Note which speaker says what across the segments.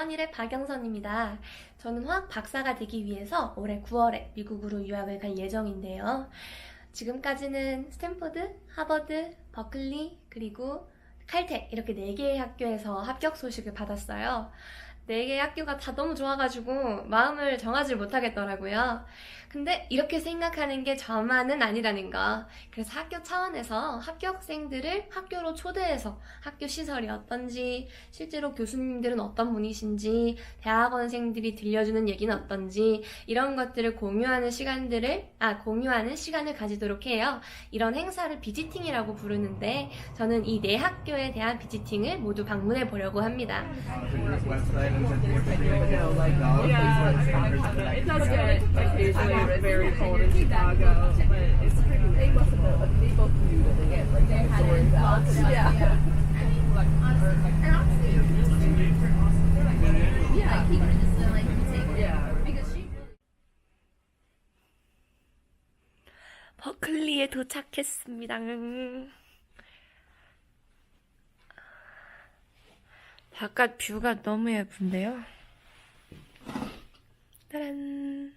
Speaker 1: 써니의 박영선입니다. 저는 화학 박사가 되기 위해서 올해 9월에 미국으로 유학을 갈 예정인데요. 지금까지는 스탠포드, 하버드, 버클리, 그리고 칼텍 이렇게 4개의 학교에서 합격 소식을 받았어요. 4개의 학교가 다 너무 좋아가지고 마음을 정하지 못하겠더라고요. 근데 이렇게 생각하는 게 저만은 아니라는 거. 그래서 학교 차원에서 합격생들을 학교로 초대해서 학교 시설이 어떤지, 실제로 교수님들은 어떤 분이신지, 대학원생들이 들려주는 얘기는 어떤지, 이런 것들을 공유하는 시간들을, 아, 공유하는 시간을 가지도록 해요. 이런 행사를 비지팅이라고 부르는데, 저는 이 네 학교에 대한 비지팅을 모두 방문해 보려고 합니다.
Speaker 2: Uh.
Speaker 1: 버클리에 도착했습니다. 바깥 뷰가 너무 예쁜데요. 짜란.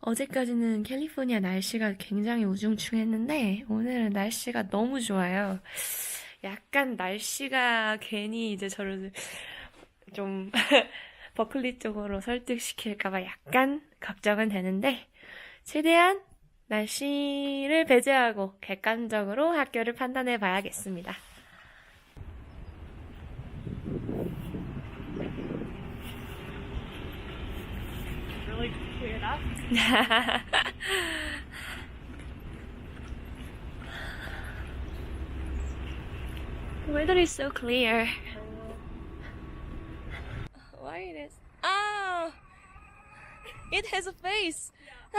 Speaker 1: 어제까지는 캘리포니아 날씨가 굉장히 우중충했는데 오늘은 날씨가 너무 좋아요. 약간 날씨가 괜히 이제 저를 좀 버클리 쪽으로 설득시킬까봐 약간 걱정은 되는데 최대한 날씨를 배제하고 객관적으로 학교를 판단해 봐야겠습니다.
Speaker 3: Really cleared up.
Speaker 1: The weather is so clear. Why it is? Oh, it has a face.
Speaker 3: He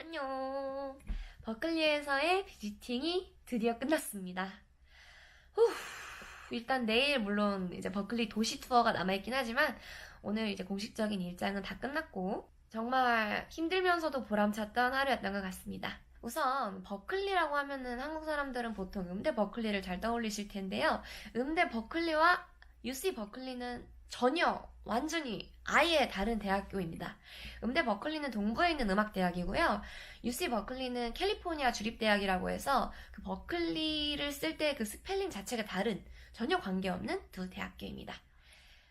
Speaker 1: 안녕. 버클리에서의 비지팅이 드디어 끝났습니다. 후, 일단 내일 물론 이제 버클리 도시 투어가 남아있긴 하지만 오늘 이제 공식적인 일정은 다 끝났고 정말 힘들면서도 보람찼던 하루였던 것 같습니다. 우선 버클리라고 하면은 한국 사람들은 보통 음대 버클리를 잘 떠올리실 텐데요. 음대 버클리와 UC 버클리는 전혀 완전히 아예 다른 대학교입니다. 음대 버클리는 동부에 있는 음악대학이고요. UC 버클리는 캘리포니아 주립대학이라고 해서 그 버클리를 쓸 때 그 스펠링 자체가 다른 전혀 관계없는 두 대학교입니다.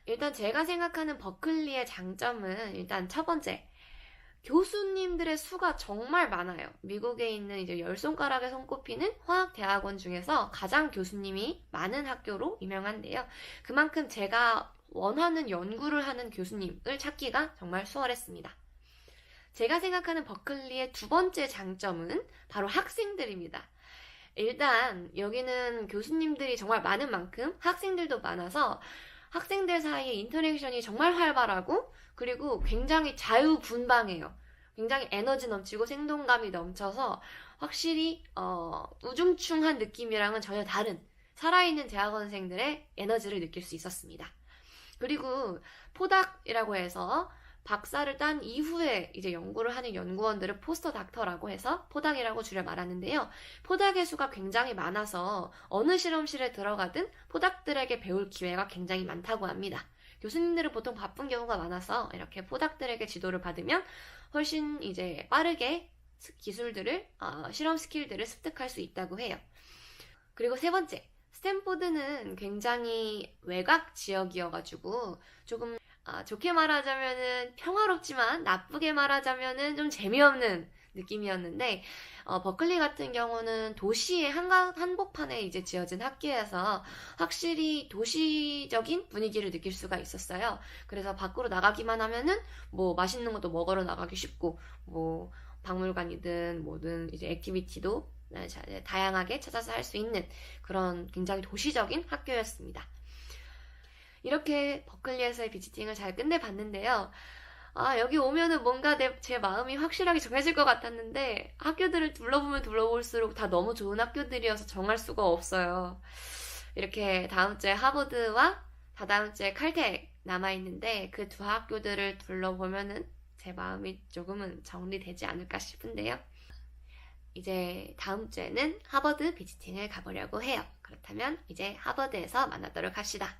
Speaker 1: 일단 제가 생각하는 버클리의 장점은 일단 첫 번째 교수님들의 수가 정말 많아요. 미국에 있는 이제 열 손가락에 손꼽히는 화학 대학원 중에서 가장 교수님이 많은 학교로 유명한데요. 그만큼 제가 원하는 연구를 하는 교수님을 찾기가 정말 수월했습니다. 제가 생각하는 버클리의 두 번째 장점은 바로 학생들입니다. 일단 여기는 교수님들이 정말 많은 만큼 학생들도 많아서 학생들 사이에 인터랙션이 정말 활발하고 그리고 굉장히 자유분방해요. 굉장히 에너지 넘치고 생동감이 넘쳐서 확실히 어, 우중충한 느낌이랑은 전혀 다른 살아있는 대학원생들의 에너지를 느낄 수 있었습니다. 그리고 포닥이라고 해서 박사를 딴 이후에 이제 연구를 하는 연구원들을 포스터 닥터라고 해서 포닥이라고 줄여 말하는데요. 포닥의 수가 굉장히 많아서 어느 실험실에 들어가든 포닥들에게 배울 기회가 굉장히 많다고 합니다. 교수님들은 보통 바쁜 경우가 많아서 이렇게 포닥들에게 지도를 받으면 훨씬 이제 빠르게 스- 기술들을, 어, 실험 스킬들을 습득할 수 있다고 해요. 그리고 세 번째, 스탠포드는 굉장히 외곽 지역이어가지고 조금 아, 좋게 말하자면은 평화롭지만 나쁘게 말하자면은 좀 재미없는 느낌이었는데 어, 버클리 같은 경우는 도시의 한가, 한복판에 이제 지어진 학교여서 확실히 도시적인 분위기를 느낄 수가 있었어요. 그래서 밖으로 나가기만 하면은 뭐 맛있는 것도 먹으러 나가기 쉽고 뭐 박물관이든 뭐든 이제 액티비티도 네, 자- 다양하게 찾아서 할 수 있는 그런 굉장히 도시적인 학교였습니다. 이렇게 버클리에서의 비지팅을 잘 끝내봤는데요. 아, 여기 오면은 뭔가 내, 제 마음이 확실하게 정해질 것 같았는데 학교들을 둘러보면 둘러볼수록 다 너무 좋은 학교들이어서 정할 수가 없어요. 이렇게 다음 주에 하버드와 다다음 주에 칼텍 남아있는데 그 두 학교들을 둘러보면은 제 마음이 조금은 정리되지 않을까 싶은데요. 이제 다음 주에는 하버드 비지팅을 가보려고 해요. 그렇다면 이제 하버드에서 만나도록 합시다.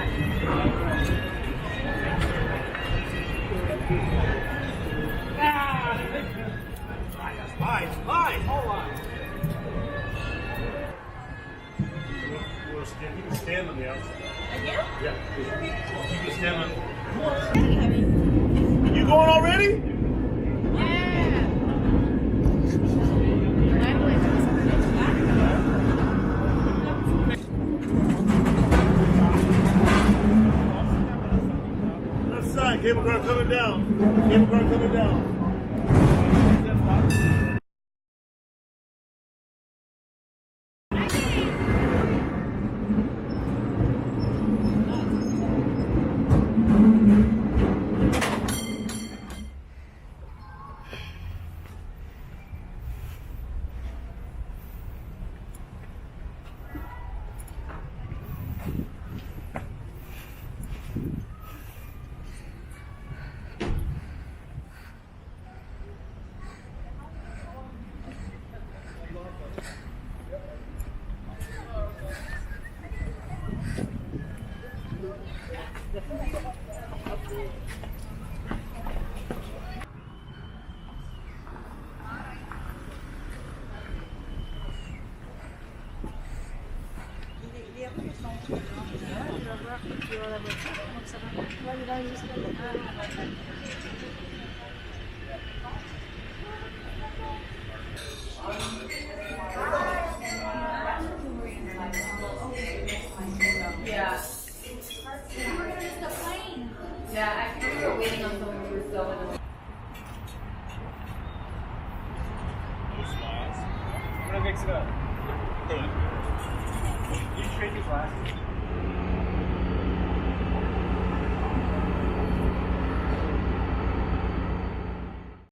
Speaker 4: Keep working it down. Gracias. waiting on someone who so annoying. I'm gonna mix it up. You trade your glasses?